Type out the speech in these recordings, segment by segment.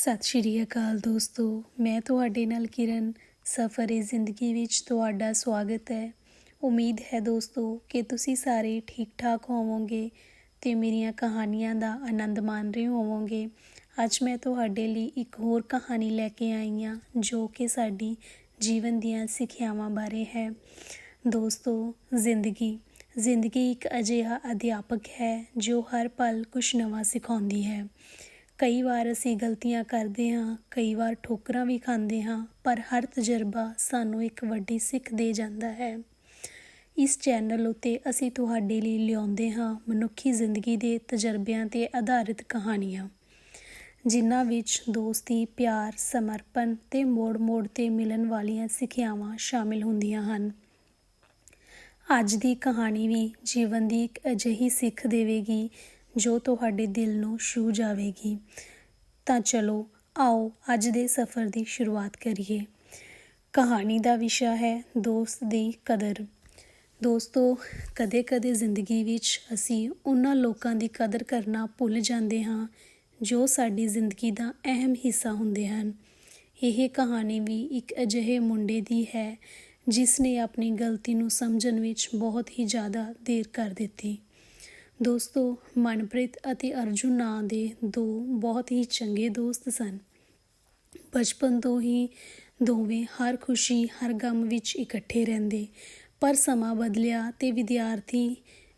ਸਤਿ ਸ਼੍ਰੀ ਅਕਾਲ ਦੋਸਤੋ, ਮੈਂ ਤੁਹਾਡੇ ਨਾਲ ਕਿਰਨ ਸਫਰੇ ਜ਼ਿੰਦਗੀ ਵਿੱਚ ਤੁਹਾਡਾ ਸਵਾਗਤ ਹੈ। ਉਮੀਦ ਹੈ ਦੋਸਤੋ ਕਿ ਤੁਸੀਂ ਸਾਰੇ ਠੀਕ ਠਾਕ ਹੋਵੋਗੇ ਤੇ ਮੇਰੀਆਂ ਕਹਾਣੀਆਂ ਦਾ ਆਨੰਦ ਮਾਣ ਰਹੇ ਹੋਵੋਗੇ। ਅੱਜ ਮੈਂ ਤੁਹਾਡੇ ਲਈ ਇੱਕ ਹੋਰ ਕਹਾਣੀ ਲੈ ਕੇ ਆਈ ਹਾਂ, ਜੋ ਕਿ ਸਾਡੀ ਜੀਵਨ ਦੀਆਂ ਸਿੱਖਿਆਵਾਂ ਬਾਰੇ ਹੈ। ਦੋਸਤੋ, ਜ਼ਿੰਦਗੀ। ਜ਼ਿੰਦਗੀ ਇੱਕ ਅਜਿਹਾ ਅਧਿਆਪਕ ਹੈ ਜੋ ਹਰ ਪਲ ਕੁਝ ਨਵਾਂ ਸਿਖਾਉਂਦੀ ਹੈ। ਕਈ ਵਾਰ ਅਸੀਂ ਗਲਤੀਆਂ ਕਰਦੇ ਹਾਂ, ਕਈ ਵਾਰ ਠੋਕਰਾਂ ਵੀ ਖਾਂਦੇ ਹਾਂ, ਪਰ ਹਰ ਤਜਰਬਾ ਸਾਨੂੰ ਇੱਕ ਵੱਡੀ ਸਿੱਖ ਦੇ ਜਾਂਦਾ ਹੈ। ਇਸ ਚੈਨਲ ਉਤੇ ਅਸੀਂ ਤੁਹਾਡੇ ਲਈ ਲਿਆਉਂਦੇ ਹਾਂ ਮਨੁੱਖੀ ਜ਼ਿੰਦਗੀ ਦੇ ਤਜਰਬਿਆਂ ਤੇ ਆਧਾਰਿਤ ਕਹਾਣੀਆਂ, ਜਿਨ੍ਹਾਂ ਵਿੱਚ ਦੋਸਤੀ, ਪਿਆਰ, ਸਮਰਪਣ ਤੇ ਮੋੜ-ਮੋੜ ਤੇ ਮਿਲਣ ਵਾਲੀਆਂ ਸਿੱਖਿਆਵਾਂ ਸ਼ਾਮਿਲ ਹੁੰਦੀਆਂ ਹਨ। ਅੱਜ ਦੀ ਕਹਾਣੀ ਵੀ ਜੀਵਨ ਦੀ ਇੱਕ ਅਜਿਹੀ ਸਿੱਖ ਦੇਵੇਗੀ ਜੋ ਤੁਹਾਡੇ ਦਿਲ ਨੂੰ ਛੂ ਜਾਵੇਗੀ, ਤਾਂ ਚਲੋ ਆਓ ਅੱਜ ਦੇ ਸਫ਼ਰ ਦੀ ਸ਼ੁਰੂਆਤ ਕਰੀਏ। ਕਹਾਣੀ ਦਾ ਵਿਸ਼ਾ ਹੈ ਦੋਸਤ ਦੀ ਕਦਰ। ਦੋਸਤੋ, ਕਦੇ-ਕਦੇ ਜ਼ਿੰਦਗੀ ਵਿੱਚ ਅਸੀਂ ਉਹਨਾਂ ਲੋਕਾਂ ਦੀ ਕਦਰ ਕਰਨਾ ਭੁੱਲ ਜਾਂਦੇ ਹਾਂ, ਜੋ ਸਾਡੀ ਜ਼ਿੰਦਗੀ ਦਾ ਅਹਿਮ ਹਿੱਸਾ ਹੁੰਦੇ ਹਨ। ਇਹ ਕਹਾਣੀ ਵੀ ਇੱਕ ਅਜਿਹੇ ਮੁੰਡੇ ਦੀ ਹੈ ਜਿਸ ਨੇ ਆਪਣੀ ਗਲਤੀ ਨੂੰ ਸਮਝਣ ਵਿੱਚ ਬਹੁਤ ਹੀ ਜ਼ਿਆਦਾ ਦੇਰ ਕਰ ਦਿੱਤੀ। ਦੋਸਤੋ, ਮਨਪ੍ਰੀਤ ਅਤੇ ਅਰਜੁਨ ਨਾਂ ਦੇ ਦੋ ਬਹੁਤ ਹੀ ਚੰਗੇ ਦੋਸਤ ਸਨ। ਬਚਪਨ ਤੋਂ ਹੀ ਦੋਵੇਂ ਹਰ ਖੁਸ਼ੀ, ਹਰ ਗਮ ਵਿੱਚ ਇਕੱਠੇ ਰਹਿੰਦੇ। ਪਰ ਸਮਾਂ ਬਦਲਿਆ ਤੇ ਵਿਦਿਆਰਥੀ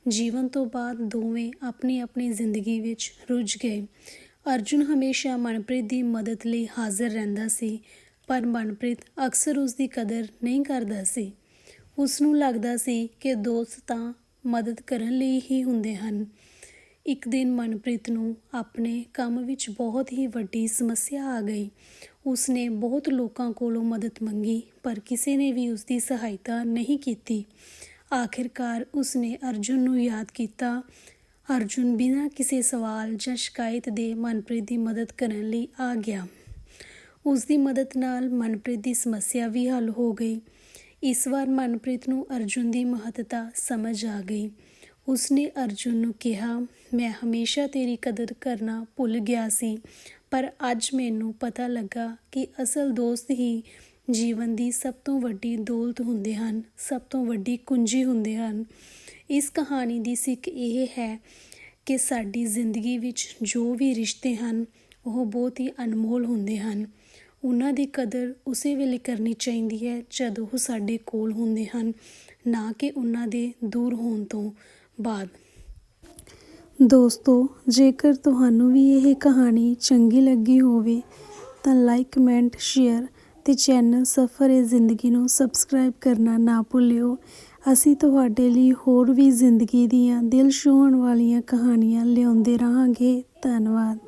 ਜੀਵਨ ਤੋਂ ਬਾਅਦ ਦੋਵੇਂ ਆਪਣੀ ਆਪਣੀ ਜ਼ਿੰਦਗੀ ਵਿੱਚ ਰੁੱਝ ਗਏ। ਅਰਜੁਨ ਹਮੇਸ਼ਾ ਮਨਪ੍ਰੀਤ ਦੀ ਮਦਦ ਲਈ ਹਾਜ਼ਰ ਰਹਿੰਦਾ ਸੀ, ਪਰ ਮਨਪ੍ਰੀਤ ਅਕਸਰ ਉਸ ਦੀ ਕਦਰ ਨਹੀਂ ਕਰਦਾ ਸੀ। ਉਸ ਨੂੰ ਲੱਗਦਾ ਸੀ ਕਿ ਦੋਸਤ ਤਾਂ ਮਦਦ ਕਰਨ ਲਈ ਹੀ ਹੁੰਦੇ ਹਨ। ਇੱਕ ਦਿਨ ਮਨਪ੍ਰੀਤ ਨੂੰ ਆਪਣੇ ਕੰਮ ਵਿੱਚ ਬਹੁਤ ਹੀ ਵੱਡੀ ਸਮੱਸਿਆ ਆ ਗਈ। ਉਸਨੇ ਬਹੁਤ ਲੋਕਾਂ ਕੋਲੋਂ ਮਦਦ ਮੰਗੀ, ਪਰ ਕਿਸੇ ਨੇ ਵੀ ਉਸ ਦੀ ਸਹਾਇਤਾ ਨਹੀਂ ਕੀਤੀ। ਆਖਿਰਕਾਰ ਉਸਨੇ ਅਰਜੁਨ ਨੂੰ ਯਾਦ ਕੀਤਾ। ਅਰਜੁਨ ਬਿਨਾਂ ਕਿਸੇ ਸਵਾਲ ਜਾਂ ਸ਼ਿਕਾਇਤ ਦੇ ਮਨਪ੍ਰੀਤ ਦੀ ਮਦਦ ਕਰਨ ਲਈ ਆ ਗਿਆ। ਉਸ ਦੀ ਮਦਦ ਨਾਲ ਮਨਪ੍ਰੀਤ ਦੀ ਸਮੱਸਿਆ ਵੀ ਹੱਲ ਹੋ ਗਈ। ਇਸ ਵਾਰ ਮਨਪ੍ਰੀਤ ਨੂੰ ਅਰਜੁਨ ਦੀ ਮਹੱਤਤਾ ਸਮਝ ਆ ਗਈ। ਉਸਨੇ ਅਰਜੁਨ ਨੂੰ ਕਿਹਾ, ਮੈਂ ਹਮੇਸ਼ਾ ਤੇਰੀ ਕਦਰ ਕਰਨਾ ਭੁੱਲ ਗਿਆ ਸੀ, ਪਰ ਅੱਜ ਮੈਨੂੰ ਪਤਾ ਲੱਗਾ ਕਿ ਅਸਲ ਦੋਸਤ ਹੀ ਜੀਵਨ ਦੀ ਸਭ ਤੋਂ ਵੱਡੀ ਦੌਲਤ ਹੁੰਦੇ ਹਨ, ਸਭ ਤੋਂ ਵੱਡੀ ਕੁੰਜੀ ਹੁੰਦੇ ਹਨ। ਇਸ ਕਹਾਣੀ ਦੀ ਸਿੱਖ ਇਹ ਹੈ ਕਿ ਸਾਡੀ ਜ਼ਿੰਦਗੀ ਵਿੱਚ ਜੋ ਵੀ ਰਿਸ਼ਤੇ ਹਨ, ਉਹ ਬਹੁਤ ਹੀ ਅਨਮੋਲ ਹੁੰਦੇ ਹਨ। ਉਹਨਾਂ ਦੀ ਕਦਰ ਉਸੇ ਵੇਲੇ ਕਰਨੀ ਚਾਹੀਦੀ ਹੈ ਜਦੋਂ ਉਹ ਸਾਡੇ ਕੋਲ ਹੁੰਦੇ ਹਨ, ਨਾ ਕਿ ਉਹਨਾਂ ਦੇ ਦੂਰ ਹੋਣ ਤੋਂ ਬਾਅਦ। ਦੋਸਤੋ, ਜੇਕਰ ਤੁਹਾਨੂੰ ਵੀ ਇਹ ਕਹਾਣੀ ਚੰਗੀ ਲੱਗੀ ਹੋਵੇ, ਤਾਂ ਲਾਈਕ ਕਮੈਂਟ ਸ਼ੇਅਰ ਤੇ ਚੈਨਲ ਸਫਰ ਏ ਜ਼ਿੰਦਗੀ ਨੂੰ ਸਬਸਕ੍ਰਾਈਬ ਕਰਨਾ ਨਾ ਭੁੱਲਿਓ। ਅਸੀਂ ਤੁਹਾਡੇ ਲਈ ਹੋਰ ਵੀ ਜ਼ਿੰਦਗੀ ਦੀਆਂ ਦਿਲ ਛੂਹਣ ਵਾਲੀਆਂ ਕਹਾਣੀਆਂ ਲਿਆਉਂਦੇ ਰਹਾਂਗੇ। ਧੰਨਵਾਦ।